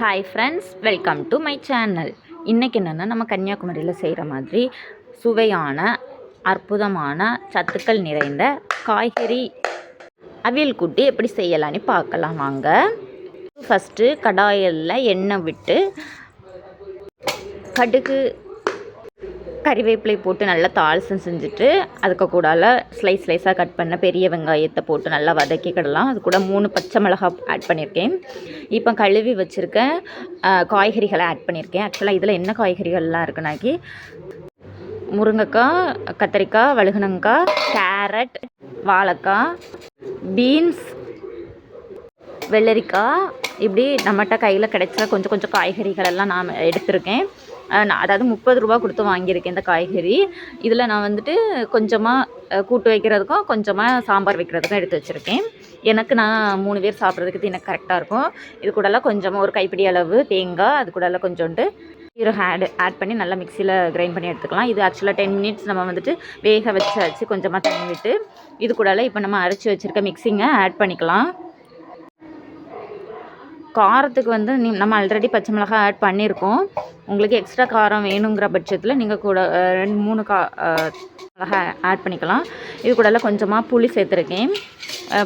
Hi friends welcome to my channel இன்றைக்கி என்னென்னா நம்ம கன்னியாகுமரியில் செய்கிற மாதிரி சுவையான அற்புதமான சத்துக்கள் நிறைந்த காய்கறி அவியல் கூட்டி எப்படி செய்யலான்னு பார்க்கலாம் வாங்க. ஃபஸ்ட்டு கடாயில் எண்ணெய் விட்டு கடுகு கறிவேப்பிலை போட்டு நல்லா தாளிசம் செஞ்சுட்டு அதுக்கு கூடால ஸ்லைஸ் ஸ்லைஸாக கட் பண்ண பெரிய வெங்காயத்தை போட்டு நல்லா வதக்கிக்கிடலாம். அது கூட மூணு பச்சை மிளகாய் ஆட் பண்ணியிருக்கேன் இப்போ கழுவி வச்சுருக்க காய்கறிகளை ஆட் பண்ணியிருக்கேன் ஆக்சுவலாக இதில் என்ன காய்கறிகள்லாம் இருக்குனாக்கி முருங்கைக்காய் கத்திரிக்காய் வழுகுனங்காய் கேரட் வாழைக்காய் பீன்ஸ் வெள்ளரிக்காய். இப்படி நம்மகிட்ட கையில் கிடைச்ச கொஞ்சம் கொஞ்சம் காய்கறிகள் எல்லாம் நான் எடுத்திருக்கேன். நான் அதாவது முப்பது ரூபா கொடுத்து வாங்கியிருக்கேன் இந்த காய்கறி. இதில் நான் வந்துட்டு கொஞ்சமாக கூட்டு வைக்கிறதுக்கும் கொஞ்சமாக சாம்பார் வைக்கிறதுக்கும் எடுத்து வச்சுருக்கேன். எனக்கு நான் மூணு பேர் சாப்பிட்றதுக்கு எனக்கு கரெக்டாக இருக்கும். இது கூடலாம் கொஞ்சமாக ஒரு கைப்பிடி அளவு தேங்காய் அது கூடலாம் கொஞ்சோண்டு சீரகம் ஆட் ஆட் பண்ணி நல்லா மிக்சியில் கிரைண்ட் பண்ணி எடுத்துக்கலாம். இது ஆக்சுவலாக டென் மினிட்ஸ் நம்ம வந்துட்டு வேக வச்சு கொஞ்சமாக தண்ணி விட்டு இது கூடலாம் இப்போ நம்ம அரைச்சி வச்சுருக்க மிக்சிங்கை ஆட் பண்ணிக்கலாம். காரத்துக்கு வந்து நீ நம்ம ஆல்ரெடி பச்சை மிளகாய் ஆட் பண்ணியிருக்கோம். உங்களுக்கு எக்ஸ்ட்ரா காரம் வேணுங்கிற பட்சத்தில் நீங்கள் கூட ரெண்டு மூணு கா மிளகா மிளகாய் ஆட் பண்ணிக்கலாம். இது கூடலாம் கொஞ்சமாக புளி சேர்த்துருக்கேன்.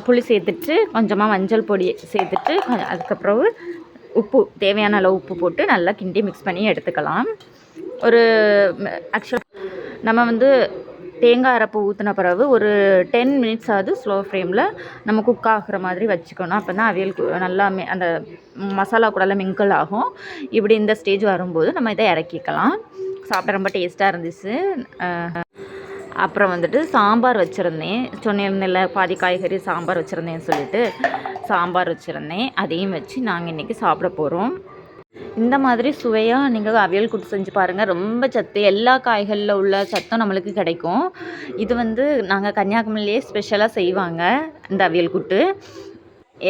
புளி சேர்த்துட்டு கொஞ்சமாக மஞ்சள் பொடி சேர்த்துட்டு கொஞ்சம் அதுக்கப்புறம் உப்பு தேவையான அளவு உப்பு போட்டு நல்லா கிண்டி மிக்ஸ் பண்ணி எடுத்துக்கலாம். ஒரு ஆக்சுவல் நம்ம வந்து தேங்காய் அரைப்பு ஊற்றின பிறகு ஒரு டென் மினிட்ஸ் ஆகுது ஸ்லோ ஃப்ளேமில் நம்ம குக் ஆகுற மாதிரி வச்சுக்கணும். அப்போ தான் அவியல் கு- நல்லா அந்த மசாலா கூடலாம் மிங்கிள் ஆகும். இப்படி இந்த ஸ்டேஜ் வரும்போது நம்ம இதை இறக்கிக்கலாம். சாப்பிட ரொம்ப டேஸ்ட்டாக இருந்துச்சு. அப்புறம் வந்துட்டு சாம்பார் வச்சுருந்தேன். சொன்னிருந்தில்ல பாதி காய்கறி சாம்பார் வச்சுருந்தேன்னு சொல்லிட்டு சாம்பார் வச்சுருந்தேன். அதையும் வச்சு நாங்கள் இன்றைக்கி சாப்பிட போகிறோம் இந்த மாதிரி சுவையாக நீங்கள் அவியல் கூட்டு செஞ்சு பாருங்கள் ரொம்ப சத்து. எல்லா காய்களில் உள்ள சத்தும் நம்மளுக்கு கிடைக்கும். இது வந்து நாங்கள் கன்னியாகுமரியிலே ஸ்பெஷலாக செய்வாங்க இந்த அவியல் கூட்டு.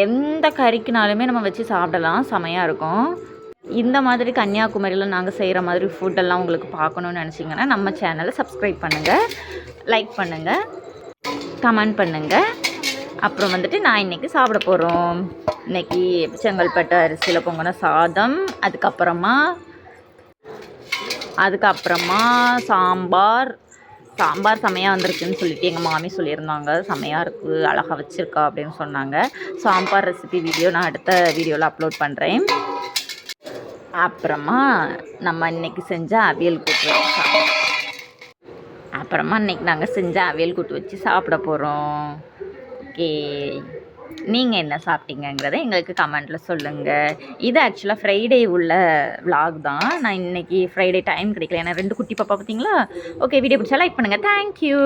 எந்த கறிக்குனாலுமே நம்ம வச்சு சாப்பிடலாம். செமையாக இருக்கும். இந்த மாதிரி கன்னியாகுமரியில் நாங்கள் செய்கிற மாதிரி ஃபுட்டெல்லாம் உங்களுக்கு பார்க்கணுன்னு நினச்சிங்கன்னா நம்ம சேனலை சப்ஸ்கிரைப் பண்ணுங்கள் லைக் பண்ணுங்கள் கமெண்ட் பண்ணுங்கள் அப்புறம் வந்துட்டு நான் இன்றைக்கி சாப்பிட போகிறோம் இன்றைக்கி செங்கல்பட்டு அரிசியில் பொங்கின சாதம் அதுக்கப்புறமா அதுக்கப்புறமா சாம்பார். சாம்பார் செமையாக வந்திருக்குன்னு சொல்லிட்டு எங்கள் மாமி சொல்லியிருந்தாங்க. செமையாக இருக்குது அழகாக வச்சுருக்கா அப்படின்னு சொன்னாங்க. சாம்பார் ரெசிபி வீடியோ நான் அடுத்த வீடியோவில் அப்லோட் பண்ணுறேன் அப்புறமா நம்ம இன்னைக்கு செஞ்ச அவியல் கூட்டு வச்சு அப்புறமா இன்னைக்கு நாங்கள் செஞ்ச அவியல் கூட்டு வச்சு சாப்பிட போகிறோம் ஓகே. நீங்கள் என்ன சாப்பிட்டீங்கங்கிறத எங்களுக்கு கமெண்ட்டில் சொல்லுங்கள் இது ஆக்சுவலாக ஃப்ரைடே உள்ள விலாக் தான். நான் இன்னைக்கு ஃப்ரைடே டைம் கிடைக்கல. ஏன்னா ரெண்டு குட்டி பாப்பா பார்த்தீங்களா ஓகே வீடியோ பிடிச்சா லைக் பண்ணுங்கள் தேங்க்யூ